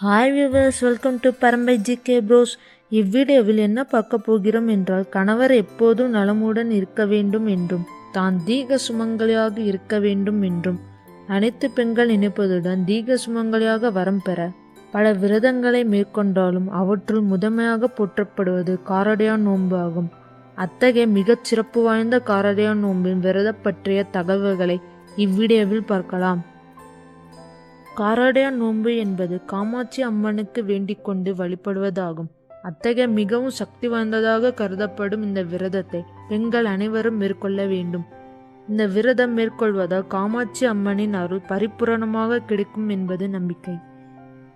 Hi viewers welcome to Parambai G K bros இவ்விடியோவில் என்ன பார்க்க போகிறோம் என்றால் கணவர் எப்போதும் நலமுடன் இருக்க வேண்டும் என்றும் தான் தீக சுமங்கலியாக இருக்க வேண்டும் என்றும் அனைத்து பெண்கள் நினைப்பதுடன் தீக சுமங்கலியாக வரம் பெற பல விரதங்களை மேற்கொண்டாலும் அவற்றுள் முதன்மையாக போற்றப்படுவது காரடையான் நோன்பு ஆகும். அத்தகைய மிகச் சிறப்பு வாய்ந்த காரடையான் நோன்பின் விரதம் பற்றிய தகவல்களை இவ்விடியோவில் பார்க்கலாம். காராடையான் நோன்பு என்பது காமாட்சி அம்மனுக்கு வேண்டிக் கொண்டு வழிபடுவதாகும். அத்தகைய மிகவும் சக்தி வாய்ந்ததாக கருதப்படும் இந்த விரதத்தை பெண்கள் அனைவரும் மேற்கொள்ள வேண்டும். இந்த விரதம் மேற்கொள்வதால் காமாட்சி அம்மனின் அருள் பரிபூரணமாக கிடைக்கும் என்பது நம்பிக்கை.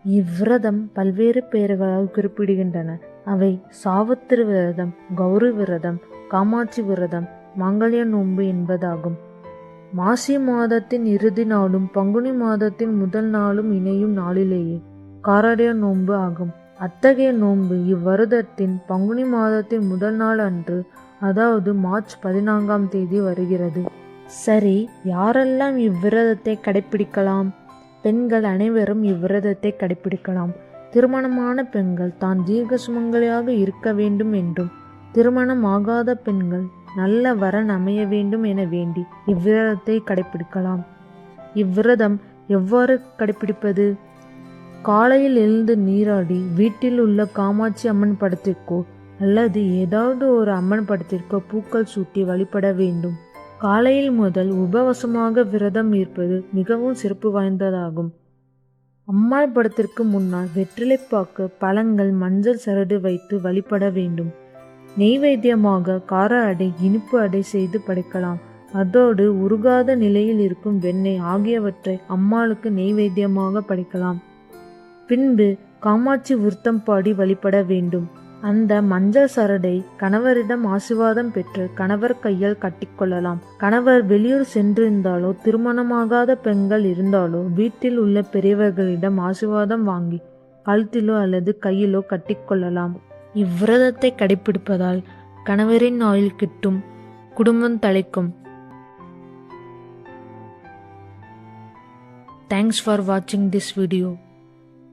இவ்விரதம் பல்வேறு பெயர்களால் குறிப்பிடுகின்றன. அவை சாவித்திரி விரதம் கௌரி விரதம் காமாட்சி விரதம் மாங்கல்ய நோன்பு என்பதாகும். மாசி மாதத்தின் இறுதி நாளும் பங்குனி மாதத்தின் முதல் நாளும் இணையும் நாளிலேயே காரடைய நோன்பு ஆகும். அத்தகைய நோன்பு இவ்வருடத்தின் பங்குனி மாதத்தின் முதல் நாள் அன்று அதாவது மார்ச் பதினான்காம் தேதி வருகிறது. சரி யாரெல்லாம் இவ்விரதத்தை கடைபிடிக்கலாம் பெண்கள் அனைவரும் இவ்விரதத்தை கடைபிடிக்கலாம் திருமணமான பெண்கள் தான் தீர்க்க சுமங்கலியாக இருக்க வேண்டும் என்றும் திருமணம் ஆகாத பெண்கள் நல்ல வரன் அமைய வேண்டும் என வேண்டி இவ்விரதத்தை கடைபிடிக்கலாம் இவ்விரதம் எவ்வாறு கடைபிடிப்பது காலையில் எழுந்து நீராடி வீட்டில் உள்ள காமாட்சி அம்மன் படத்திற்கோ அல்லது ஏதாவது ஒரு அம்மன் படத்திற்கோ பூக்கள் சூட்டி வழிபட வேண்டும். காலையில் முதல் உபவசமாக விரதம் இருப்பது மிகவும் சிறப்பு வாய்ந்ததாகும். அம்மாள் படத்திற்கு முன்னால் வெற்றிலைப்பாக்கு பழங்கள் மஞ்சள் சரடு வைத்து வழிபட வேண்டும். நெய்வேத்தியமாக கார அடை இனிப்பு அடை செய்து படைக்கலாம். அதோடு உருகாத நிலையில் இருக்கும் வெண்ணெய் ஆகியவற்றை அம்மாளுக்கு நெய்வேத்தியமாக படைக்கலாம். பின்பு காமாட்சி விருத்தம் பாடி வழிபட வேண்டும். அந்த மஞ்சள் சரடை கணவரிடம் ஆசிர்வாதம் பெற்று கணவர் கையால் கட்டிக்கொள்ளலாம் கணவர் வெளியூர் சென்றிருந்தாலோ திருமணமாகாத பெண்கள் இருந்தாலோ வீட்டில் உள்ள பெரியவர்களிடம் ஆசிர்வாதம் வாங்கி கழுத்திலோ அல்லது கையிலோ கட்டிக்கொள்ளலாம் இவ்விரதத்தை கடைபிடிப்பதால் கணவரின் ஆயுள் கிட்டும் குடும்பம் தலைக்கும் தேங்க்ஸ் ஃபார் வாட்சிங் திஸ் வீடியோ